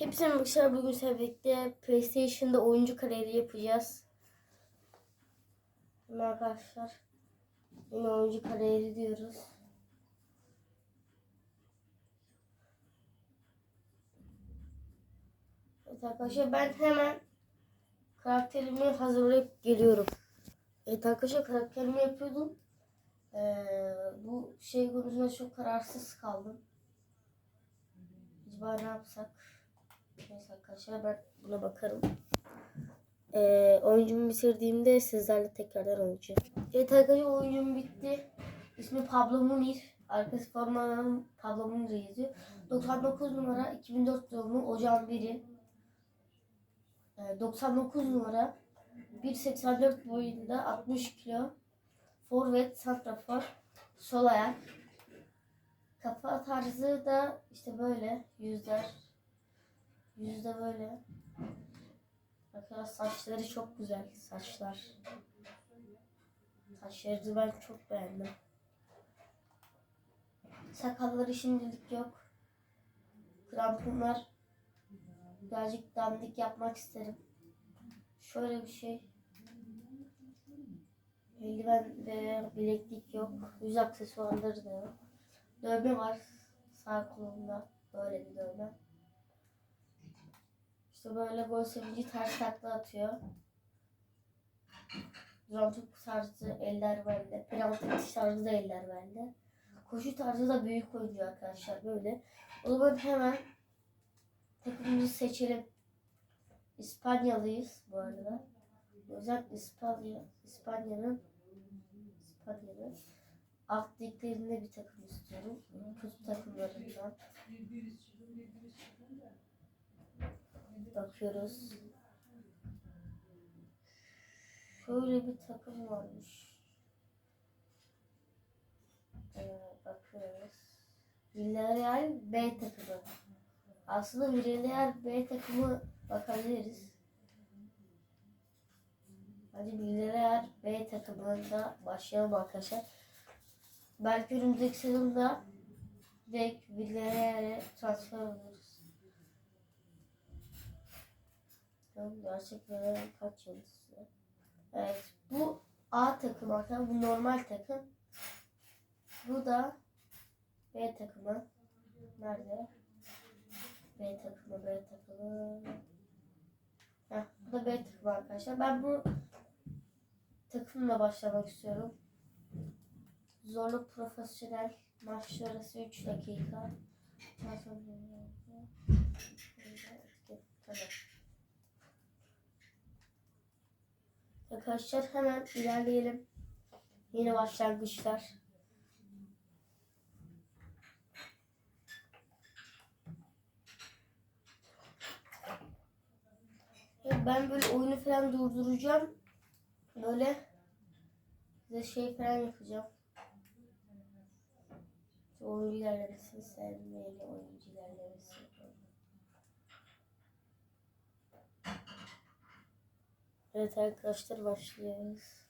Hepsine arkadaşlar bugün sizlerle PlayStation'da oyuncu kariyeri yapacağız. Hemen arkadaşlar yine oyuncu kariyeri diyoruz. Evet arkadaşlar ben hemen karakterimi hazırlayıp geliyorum. Evet arkadaşlar karakterimi yapıyordum. Ee, bu şey konusunda çok kararsız kaldım. Acaba ne yapsak? Neyse arkadaşlar ben buna bakarım. Ee, oyuncumu bitirdiğimde sizlerle tekrardan olacağım. Evet arkadaşlar oyuncum bitti. İsmi Pablo Munir. Arkası formanın Pablo Munir yazıyor. 99 numara 2004 doğumlu ocağın biri. Ee, 99 numara 1.84 boyunda 60 kilo. Forvet, santrafor, sol ayak. Kafa tarzı da işte böyle yüzler. Yüzde böyle. Arkadaşlar saçları çok güzel saçlar. Saçları ben çok beğendim. Sakalları şimdilik yok. Kramponlar birazcık dandik yapmak isterim. Şöyle bir şey. Eldiven ve bileklik yok. Yüz aksesuarları da yok. Dövme var sağ kolumda. Böyle bir dövme. İşte böyle gol sevinci ters takla atıyor. Zontuk tarzı eller bende. Penaltı atış tarzı da eller bende. Koşu tarzı da büyük oyuncu arkadaşlar böyle. O zaman hemen takımımızı seçelim. İspanyalıyız bu arada. O yüzden İspanya, İspanya'nın İspanya'nın alt liglerinde bir takım istiyorum. Kötü takımlarından. Bakıyoruz. Şöyle bir takım varmış. Ee, bakıyoruz. Villarreal B takımı. Aslında Villarreal B takımı bakabiliriz. Hadi Villarreal B takımında başlayalım arkadaşlar. Belki önümüzdeki sezonda direkt Villarreal'e transfer oluruz. Bakalım gerçek Villarreal kaç yıldızlı? Evet bu A takımı arkadaşlar. Bu normal takım. Bu da B takımı. Nerede? B takımı, B takımı. Heh, bu da B takımı arkadaşlar. Ben bu takımla başlamak istiyorum. Zorlu profesyonel maç arası 3 dakika. Tamam. Arkadaşlar hemen ilerleyelim. Yeni başlangıçlar. Ben böyle oyunu falan durduracağım. Böyle size şey falan yapacağım. Oyuncu ilerlemesini sevmeyeli oyuncu ilerlemesi. Evet arkadaşlar başlıyoruz.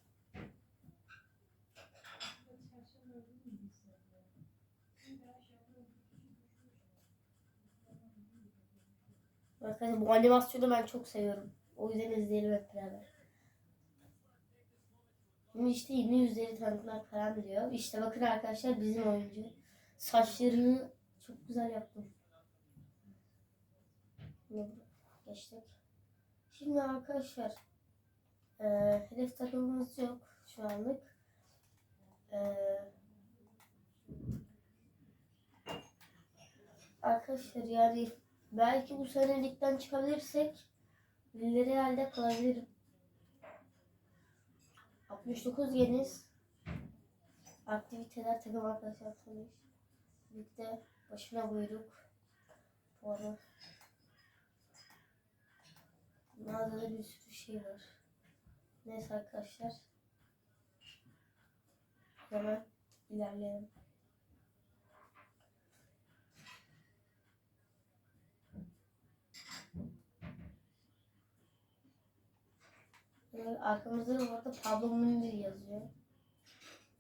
Arkadaşlar bu animasyonu ben çok seviyorum. O yüzden izleyelim hep beraber. Şimdi işte yeni yüzleri tanıtmak falan diyor. İşte bakın arkadaşlar bizim oyuncu. Saçlarını çok güzel yaptım. Geçtik. Şimdi arkadaşlar e, hedef takımımız yok şu anlık. E, arkadaşlar yani belki bu sene ligden çıkabilirsek Villeri halde kalabilirim. 69 yeniz. Aktiviteler takım arkadaşlar tanış. Birlikte başına buyruk. Puanı. Mağazada bir sürü şey var. Neyse arkadaşlar. Hemen ilerleyelim. Evet, arkamızda da bu arada Pablo Munir yazıyor.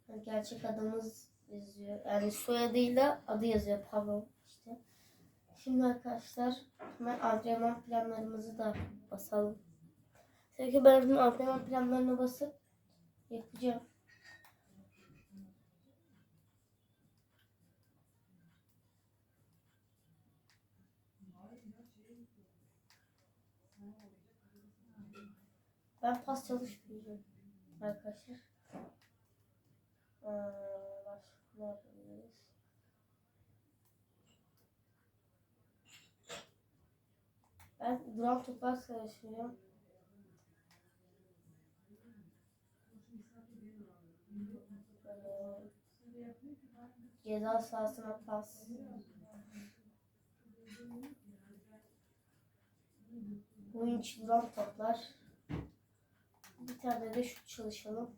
Yani gerçek adımız yazıyor. Yani soyadıyla adı yazıyor Pablo işte. Şimdi arkadaşlar hemen antrenman planlarımızı da basalım. Çünkü ben şimdi antrenman planlarına basıp yapacağım. Ben pas çalışmayacağım arkadaşlar. Ee, başka ne yapabiliriz? Ben duran toplar çalışıyorum. Böyle Ceza sahasına pas. Oyun içi duran toplar. Bir tane de şut çalışalım.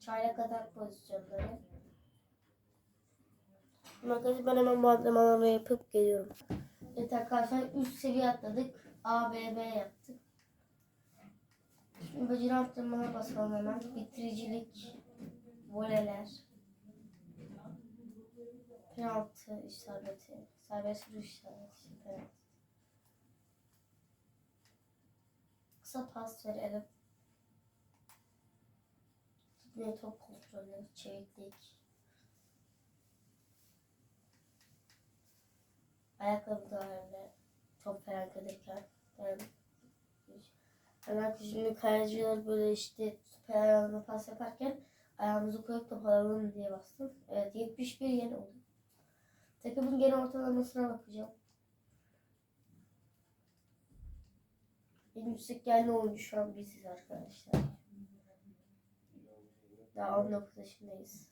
Çaylak atak pozisyonları. Arkadaşlar ben hemen antrenmanları yapıp geliyorum. Evet arkadaşlar 3 seviye atladık. A, B, B yaptık. Şimdi beceri antrenmanına basalım hemen. Bitiricilik, voleler, penaltı isabeti, serbest vuruş isabeti, penaltı. Kısa pas verelim. Yine top kontrolü, çeviklik. Ayakkabı da öyle. Top falan kalırken. Yani Hemen şimdi kayacılar böyle işte süper ayağına pas yaparken ayağımızı koyup top diye bastım. Evet 71 yeni oldu. Takımın genel ortalamasına bakacağım. En yüksek gelme oyuncu şu an biziz arkadaşlar. Daha 19 yaşındayız.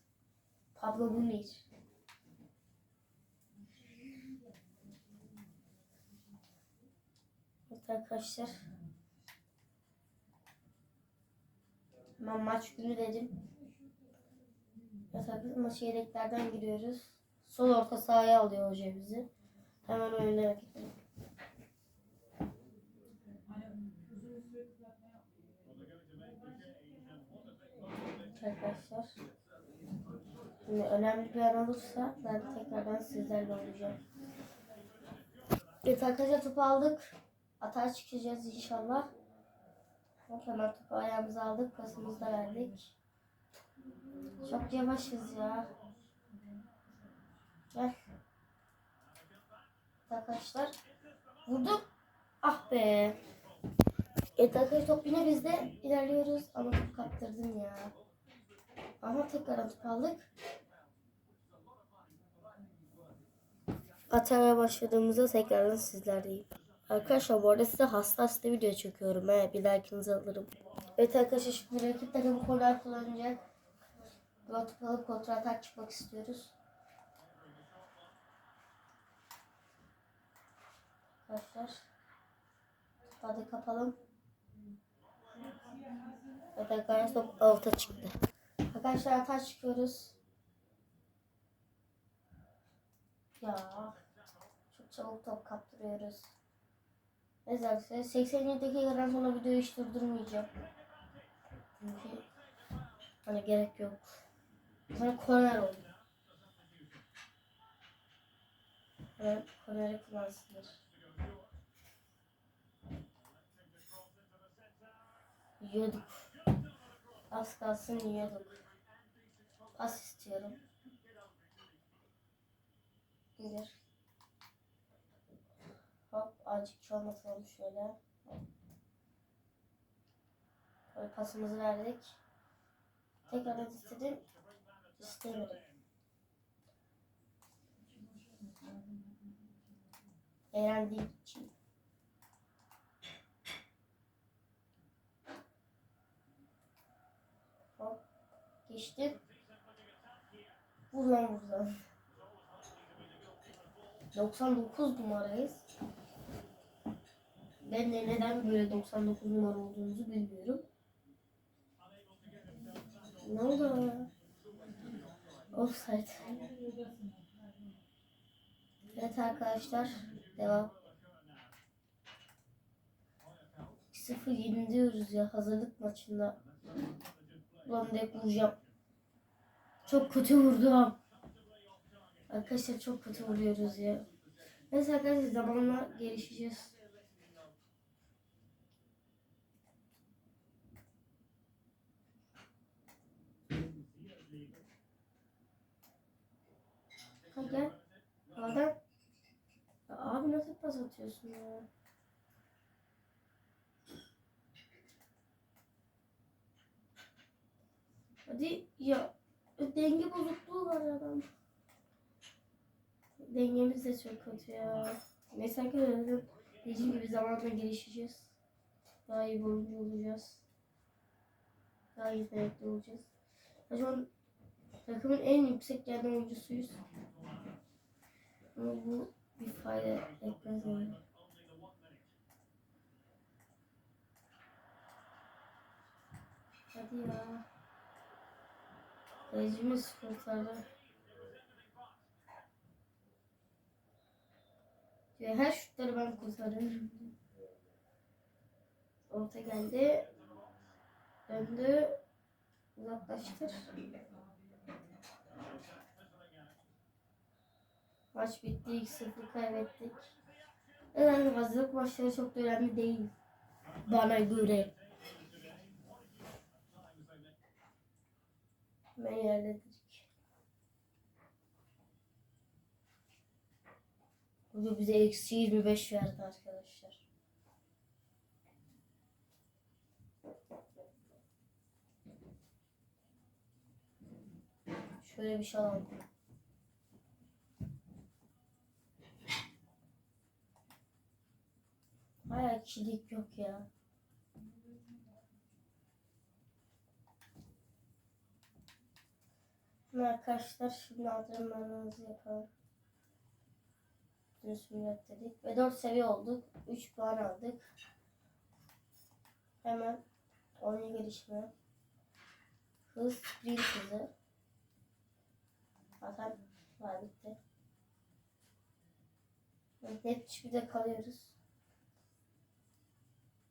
Pablo Munir. Evet arkadaşlar. Ben maç günü dedim. Maç yedeklerden giriyoruz. Sol orta sahaya alıyor hoca bizi. Hemen oyuna gidelim. Arkadaşlar. Şimdi önemli bir an olursa ben tekrardan sizlerle olacağım. Evet arkadaşlar topu aldık. Atağa çıkacağız inşallah. Hemen topu ayağımıza aldık. Pasımızı da verdik. Çok yavaşız ya. Gel. Arkadaşlar. Vurdum. Ah be. Evet arkadaşlar top yine bizde. ilerliyoruz ama top kaptırdım ya. Ama tekrar top aldık. Atara başladığımızda tekrardan sizlerdeyim. Arkadaşlar bu arada size hasta hasta video çekiyorum. He, bir like'ınızı alırım. Evet arkadaşlar şimdi rakip takım korner kullanacak. Bu atıp alıp kontra atak çıkmak istiyoruz. Arkadaşlar. Hadi kapalım. Evet arkadaşlar top alta çıktı. Arkadaşlar atağa çıkıyoruz. Ya. Çok çabuk top kaptırıyoruz. Neyse arkadaşlar 87 dakikadan sonra videoyu hiç durdurmayacağım. Çünkü hani gerek yok. Sonra korner oldu. Evet, korneri kullansınlar. Yiyorduk. Az kalsın yiyorduk. Pas istiyorum. Bir. Hop azıcık çalmatalım şöyle. Hop. Böyle pasımızı verdik. Tekrar istedim. İstemedim. Eğlendiğim için. Hop. Geçtim. Buradan buradan. 99 numarayız. Ben de neden böyle 99 numara olduğumuzu bilmiyorum. Ne oldu? Offside. Evet arkadaşlar. Devam. 2-0 yeniliyoruz ya hazırlık maçında. Ulan hep vuracağım. Çok kötü vurdum. Arkadaşlar çok kötü oluyoruz ya. Neyse arkadaşlar zamanla gelişeceğiz. Ha gel. Adam. Abi nasıl pas atıyorsun ya? Hadi ya. Denge bozukluğu var adam. Dengemiz de çok kötü ya. Neyse arkadaşlar dediğim gibi zamanla gelişeceğiz. Daha iyi oyuncu olacağız. Daha iyi yetenekli olacağız. Ya Şu an takımın en yüksek gelen oyuncusuyuz. Ama bu bir fayda etmez yani. Hadi ya. Kalecimiz kurtardı. Ya her şutları ben kurtarıyorum. Orta geldi. Döndü. Uzaklaştır. Maç bitti. 2-0 kaybettik. Yani hazırlık maçları çok da önemli değil. Bana göre. Ben yerledik. Bugün bize eksi 25 verdi arkadaşlar. Şöyle bir şey alalım. Hala kişilik yok ya. Arkadaşlar şimdi antrenmanlarımızı yapalım. Dün sünnet dedik ve 4 seviye olduk. 3 puan aldık. Hemen oyun gelişme. Hız, sprint hızı. Zaten var bitti. Hep hiçbirde kalıyoruz.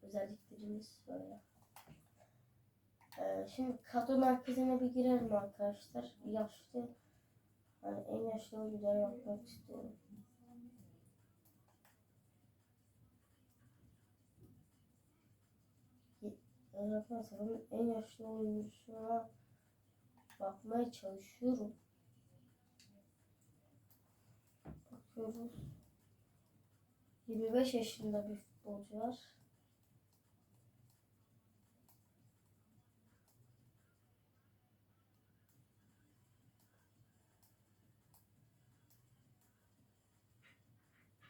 Özelliklerimiz böyle. Ee, şimdi kadro merkezine bir girelim arkadaşlar. Yaşlı, hani en yaşlı oyunculara bakmak istiyorum. Arkadaşlar onun en yaşlı oyuncusuna bakmaya çalışıyorum. Bakıyoruz. 25 yaşında bir futbolcu var.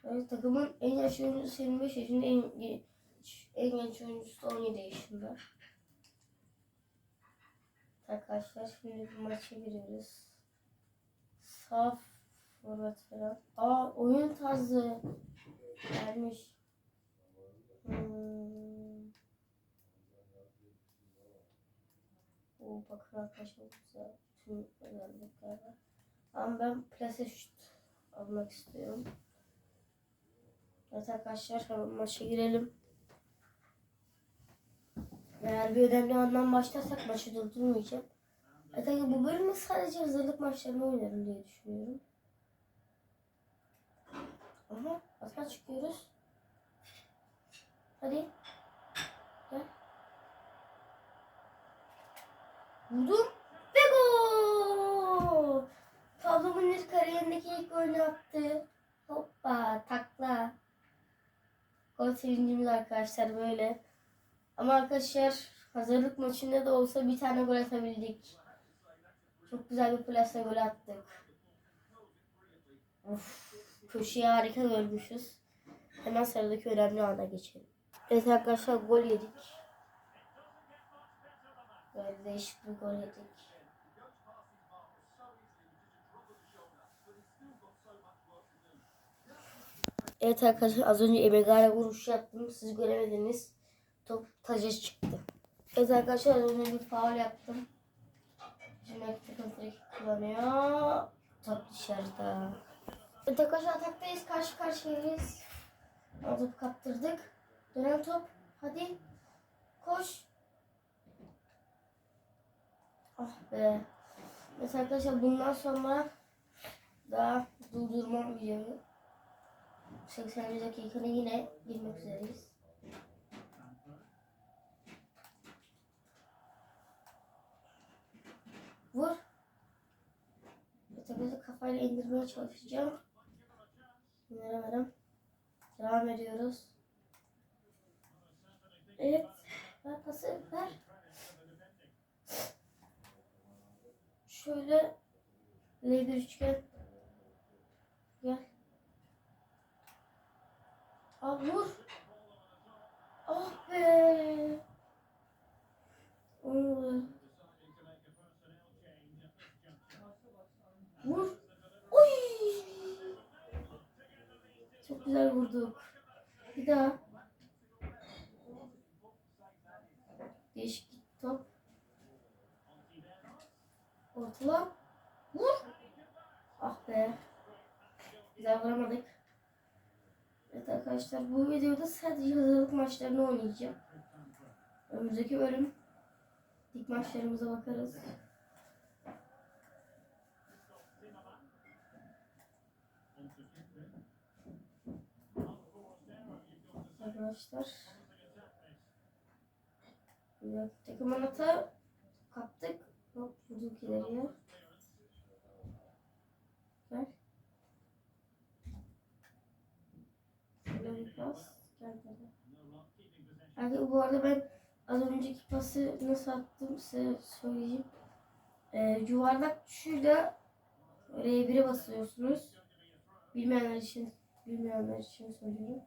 Evet, takımın en yaşlı oyuncusu 25 yaşında, en, en genç oyuncusu da 17 yaşında. Arkadaşlar şimdi bir maça giriyoruz. Saf forvet falan. Aa oyun tarzı gelmiş. Hmm. Oo, bakın arkadaşlar güzel. Tüm özellikler var. Ama ben plase almak istiyorum. Evet arkadaşlar hemen maça girelim. Eğer bir önemli andan başlarsak maçı durdurmayacağım. Zaten bu bölümde sadece hazırlık maçlarını oynarım diye düşünüyorum. Aha atma çıkıyoruz. Hadi. Gel. Vurdum. Ve gol! Pablo Munir kariyerindeki ilk golünü attı. Hoppa takla. Gol sevincimiz arkadaşlar böyle. Ama arkadaşlar hazırlık maçında da olsa bir tane gol atabildik. Çok güzel bir plase gol attık. Of, köşeye harika görmüşüz. Hemen sıradaki önemli ana geçelim. Evet arkadaşlar gol yedik. Böyle değişik bir gol yedik. Evet arkadaşlar az önce Emegara vuruş yaptım. Siz göremediniz. Top taca çıktı. Evet arkadaşlar az önce bir faul yaptım. Şimdi free kullanıyor. Top dışarıda. Evet arkadaşlar ataktayız. Karşı karşıyayız. Alıp kaptırdık. Dönen top. Hadi. Koş. Ah be. Evet arkadaşlar bundan sonra daha durdurmam videoyu. 80. dakikanı yine girmek üzereyiz. Vur. Ötekisi kafayla indirmeye çalışacağım. İndiremedim. Devam ediyoruz. Evet. Ver pası ver. Şöyle L bir üçgen. Gel. Al vur. Ah be. Olmadı. Vur. Oy. Çok güzel vurduk. Bir daha. Değişik top. Ortala. Vur. Ah be. Güzel vuramadık. Evet arkadaşlar bu videoda sadece hazırlık maçlarını oynayacağım. Önümüzdeki bölüm lig maçlarımıza bakarız. Arkadaşlar. Evet, takım anahtarı kaptık. Hop vurduk ileriye. Gel. Şöyle bir pas. Böyle. Arkadaşlar bu arada ben az önceki pası nasıl attım size söyleyeyim. Ee, yuvarlak tuşuyla R1'e basıyorsunuz. Bilmeyenler için bilmeyenler için söylüyorum.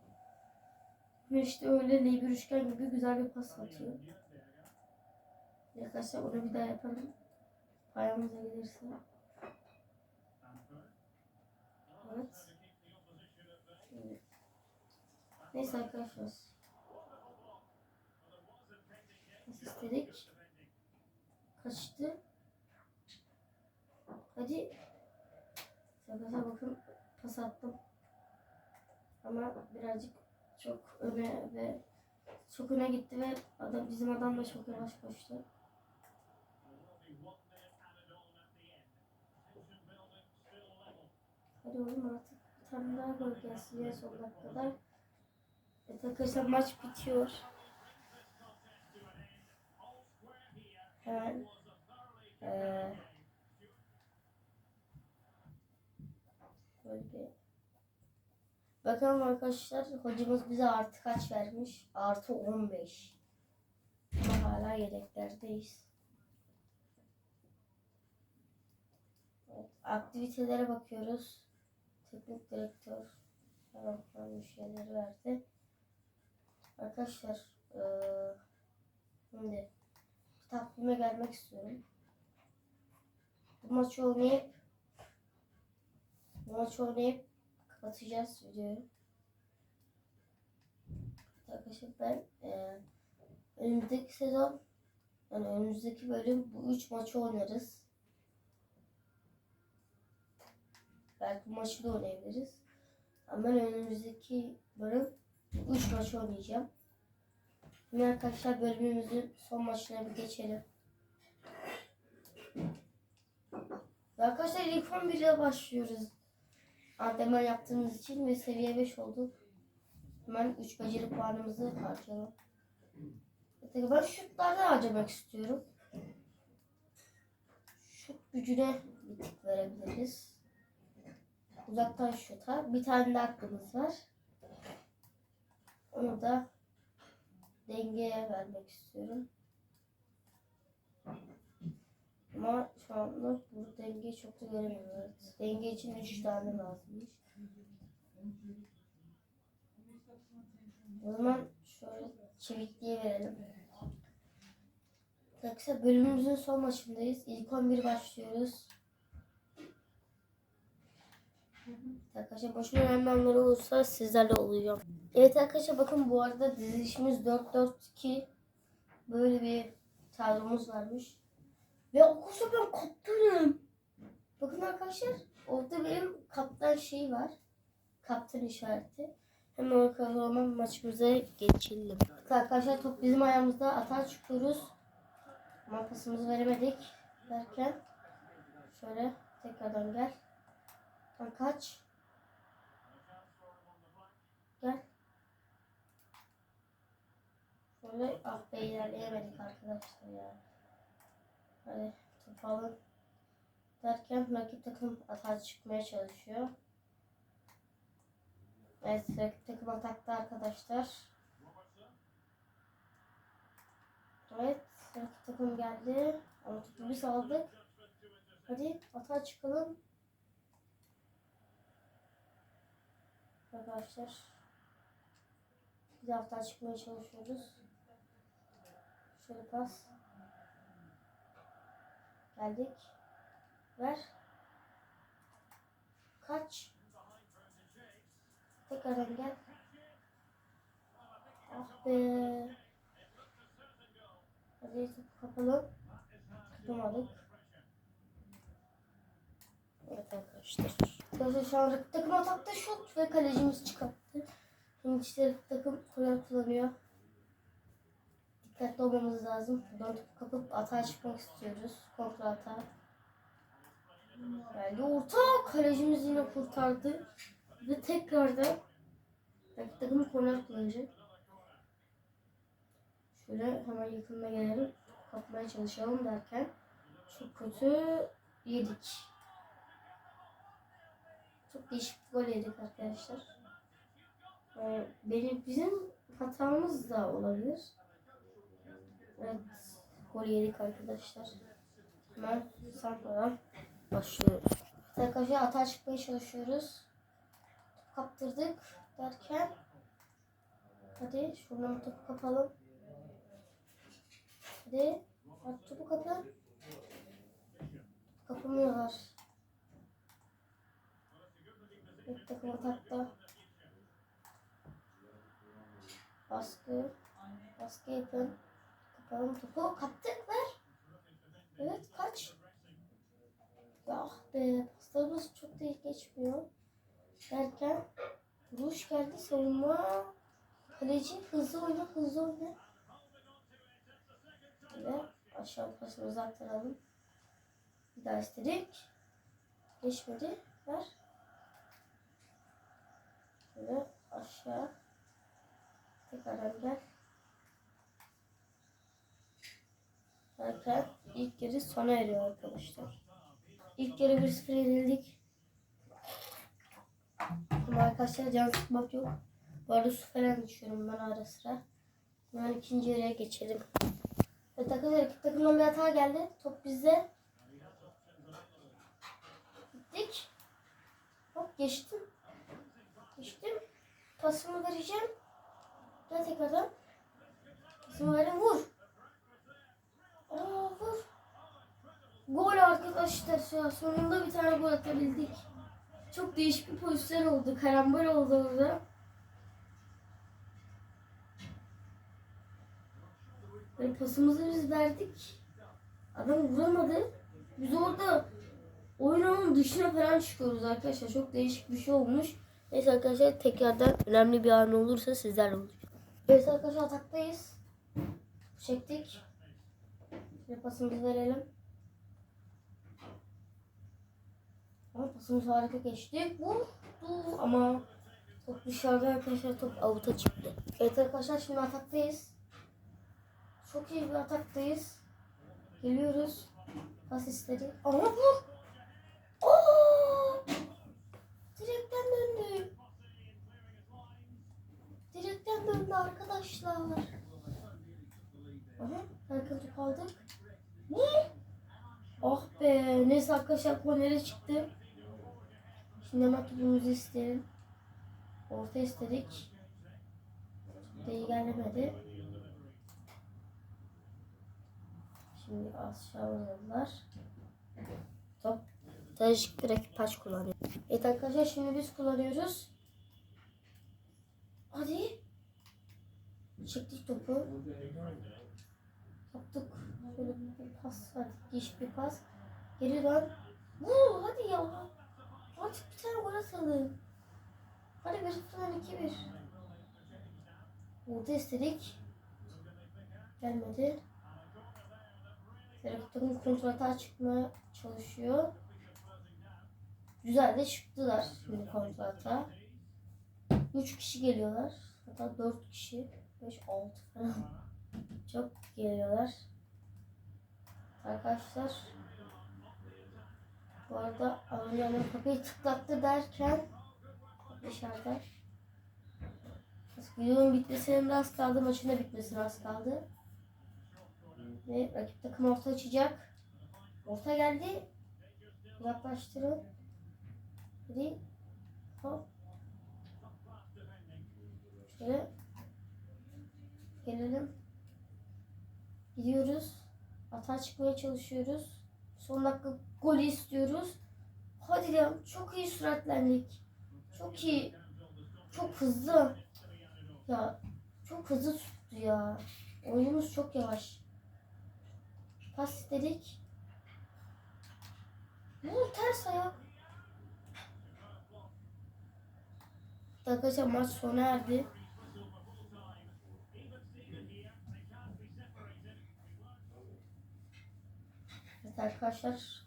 Ve işte öyle L1 üçgen gibi güzel bir pas atıyor. Arkadaşlar onu bir daha yapalım. Ayağımıza gelirse. Evet. Şimdi. Neyse arkadaşlar. Nasıl istedik? Kaçtı. Hadi. Arkadaşlar bakın pas attım. Ama birazcık çok öne ve çok öne gitti ve adam bizim adam da çok yavaş koştu. Hadi oğlum artık bir tane daha gol gelsin ya son dakikada. Evet arkadaşlar maç bitiyor. Hemen eee böyle Bakalım arkadaşlar hocamız bize artı kaç vermiş? Artı 15. Ama hala yedeklerdeyiz. Aktivitelere bakıyoruz. Teknik direktör falan bir şeyler verdi. Arkadaşlar eee, şimdi takvime gelmek istiyorum. Bu maçı oynayıp bu maçı oynayıp kapatacağız videoyu. Arkadaşlar ben e, önümüzdeki sezon yani önümüzdeki bölüm bu üç maçı oynarız. Belki bu maçı da oynayabiliriz. Ama önümüzdeki bölüm bu üç maçı oynayacağım. Şimdi arkadaşlar bölümümüzün son maçına bir geçelim. Ve Arkadaşlar ilk 11'e başlıyoruz. Antrenman yaptığımız için ve seviye 5 olduk. Hemen 3 beceri puanımızı harcayalım. Ben şutlarda harcamak istiyorum. Şut gücüne bir tık verebiliriz. Uzaktan şuta. Bir tane de aklımız var. Onu da dengeye vermek istiyorum. Ama şu anda bu dengeyi çok da göremiyorum. Denge için 3 tane lazımmış. O zaman şöyle çevikliğe verelim. Arkadaşlar bölümümüzün son maçındayız. İlk 11 başlıyoruz. Arkadaşlar önemli anlar olursa sizlerle oluyor. Evet arkadaşlar bakın bu arada dizilişimiz 4-4-2 böyle bir tarzımız varmış. Ve arkadaşlar ben kaptanım. Bakın arkadaşlar orada benim kaptan şeyi var. Kaptan işareti. Hemen o zaman maçımıza geçelim. Arkadaşlar top bizim ayağımızda atar çıkıyoruz. Ama veremedik derken şöyle tekrardan gel. Kaç. Gel. Şöyle ah be ilerleyemedik arkadaşlar ya. Hadi top alın. Derken rakip takım atağa çıkmaya çalışıyor. Evet rakip takım atakta arkadaşlar. Evet rakip takım geldi. Ama topu biz aldık. Hadi atağa çıkalım. Arkadaşlar. Bir hafta çıkmaya çalışıyoruz. Şöyle pas. Geldik. Ver. Kaç. Tekrardan gel. Ah be. Hadi topu kapalım. Kapamadık. Evet arkadaşlar. Arkadaşlar şu an takım atakta şut ve kalecimiz çıkarttı. Şimdi işte takım kule kullanıyor. Dikkatli olmamız lazım. Buradan topu kapıp atağa çıkmak istiyoruz. Kontra atağa. Geldi orta. Kalecimiz yine kurtardı. Ve tekrardan rakip takım korner kullanacak. Şöyle hemen yakınına gelelim. Kapmaya çalışalım derken çok kötü yedik. Çok değişik bir gol yedik arkadaşlar. Ee, benim bizim hatamız da olabilir. Evet, gol yedik arkadaşlar. Hemen santradan başlıyoruz. Arkadaşlar atağa çıkmaya çalışıyoruz. Kaptırdık derken hadi şuradan topu kapalım. Hadi, hadi topu kapa. Kapamıyorlar. Bir takım atakta. Baskı. Baskı yapın. Kapalım topu. Kaptık ver. Evet kaç. Ya ah be paslarımız çok değil geçmiyor. Derken vuruş geldi savunma. Kaleci hızlı oyna hızlı oyna. Ve aşağı pasımızı aktaralım. Bir daha istedik. Geçmedi. Ver. Şöyle aşağı. Tekrardan gel. Derken ilk yarı sona eriyor arkadaşlar. İlk yarı 1-0 yenildik. Ama arkadaşlar can sıkmak yok. Bu arada su falan düşüyorum ben ara sıra. Hemen ikinci yarıya geçelim. Evet arkadaşlar rakip takımdan bir hata geldi. Top bizde. Gittik. Hop geçtim. Geçtim. Pasımı vereceğim. Gel tekrardan. Pasımı verin vur. Aa vur. Gol arkadaşlar ya. Sonunda bir tane gol atabildik. Çok değişik bir pozisyon oldu. Karambol oldu orada. Böyle pasımızı biz verdik. Adam vuramadı. Biz orada oyunun dışına falan çıkıyoruz arkadaşlar. Çok değişik bir şey olmuş. Neyse arkadaşlar tekrardan önemli bir an olursa sizlerle olacak. Evet arkadaşlar ataktayız. Çektik. Şimdi pasımızı verelim. Ama pasımız harika geçti. Vurdu ama top dışarıda arkadaşlar top avuta çıktı. Evet arkadaşlar şimdi ataktayız. Çok iyi bir ataktayız. Geliyoruz. Pas istedi. Ama vur. Aa! Direkten döndü. Direkten döndü arkadaşlar. Aha, Erkan top aldık. Ne? Ah be. Neyse arkadaşlar kornere çıktı. Şimdi hemen topumuzu isteyelim. Orta istedik. İyi gelmedi. Şimdi aşağı oynadılar. Top. Tajik rakip taş kullanıyor. Evet arkadaşlar şimdi biz kullanıyoruz. Hadi. Çektik topu. Yaptık. Şöyle bir pas artık geç bir pas. Geri dön. Vur hadi ya. Artık bir tane gol atalım. Hadi bir sıfırdan iki bir. Orta istedik. Gelmedi. Takım kontrata çıkmaya çalışıyor. güzel de çıktılar şimdi kontrata. 3 kişi geliyorlar. Hatta 4 kişi. 5, 6 falan. Çok geliyorlar. Arkadaşlar bu arada annem kapıyı tıklattı derken dışarıda videonun bitmesine az kaldı. Maçın da bitmesine az kaldı. Ve rakip takım orta açacak. Orta geldi. Uzaklaştırın. Hadi. Hop. Şöyle. Gelelim. Gidiyoruz. Atağa çıkmaya çalışıyoruz. Son dakika golü istiyoruz. Hadi ya çok iyi süratlendik. Çok iyi. Çok hızlı. Ya çok hızlı tuttu ya. Oyunumuz çok yavaş. Pas istedik. Ne oldu ters ayak? Arkadaşlar maç sona erdi. Evet arkadaşlar.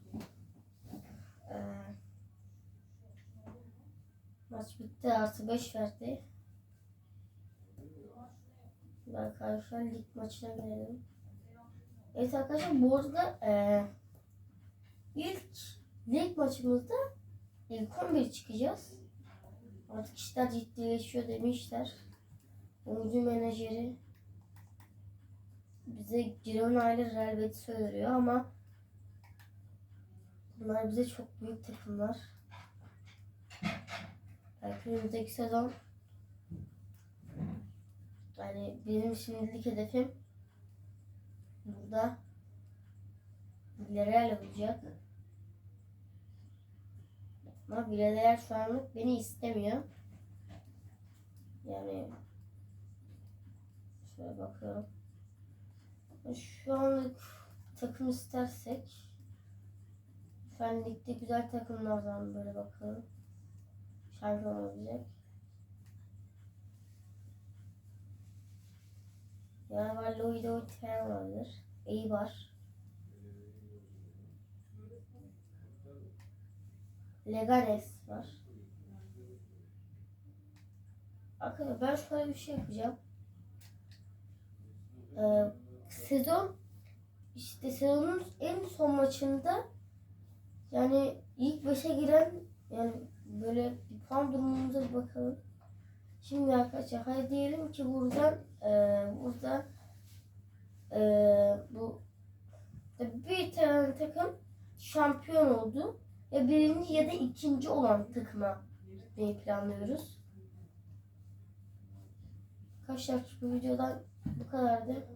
Eee maç bitti. Artı 5 verdi. Şimdi Arkadaşlar lig maçına gelelim. Evet arkadaşlar bu arada eee ilk lig maçımızda ilk 11 çıkacağız. Artık işler ciddileşiyor demişler. Oyuncu menajeri bize Girona ile Real Betis söylüyor ama bunlar bize çok büyük takımlar. Belki önümüzdeki sezon yani benim şimdilik hedefim burada Villarreal olacak. Ama Villarreal şu anlık beni istemiyor. Yani şöyle bakıyorum. Şu anlık takım istersek Fen Lig'de güzel takımlardan böyle bakalım. Şampiyon olacak. Yani var Loido falan olabilir. İyi var. Leganes var. Arkadaşlar ben şöyle bir şey yapacağım. Ee, sezon işte sezonun en son maçında yani ilk 5'e giren yani böyle bir puan durumumuza bir bakalım. Şimdi arkadaşlar hadi diyelim ki buradan e, burada e, bu bir tane takım şampiyon oldu. Ya birinci ya da ikinci olan takıma gitmeyi planlıyoruz. Arkadaşlar bu videodan bu kadardı.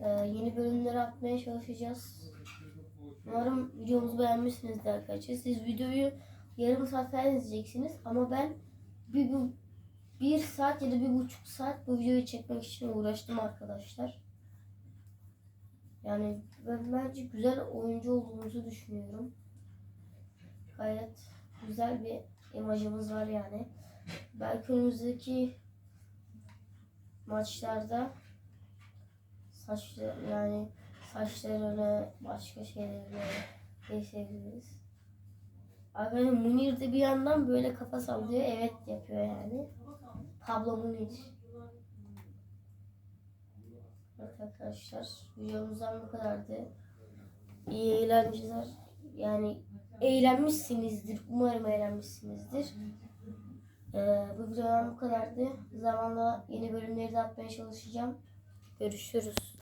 Ee, yeni bölümleri atmaya çalışacağız. Umarım videomuzu beğenmişsinizdir arkadaşlar. Siz videoyu yarım saat falan izleyeceksiniz ama ben bir, bu, bir saat ya da bir buçuk saat bu videoyu çekmek için uğraştım arkadaşlar. Yani ben bence güzel oyuncu olduğumuzu düşünüyorum. Gayet güzel bir imajımız var yani. Belki önümüzdeki maçlarda saçlı yani saçlarını başka şeylerle değiştirebiliriz. Arkadaşlar Munir de bir yandan böyle kafa sallıyor. Evet yapıyor yani. Pablo Munir. Evet arkadaşlar videomuzdan bu kadardı. İyi eğlenceler. Yani eğlenmişsinizdir. Umarım eğlenmişsinizdir. Ee, bu videodan bu kadardı. Zamanla yeni bölümleri de atmaya çalışacağım. Görüşürüz.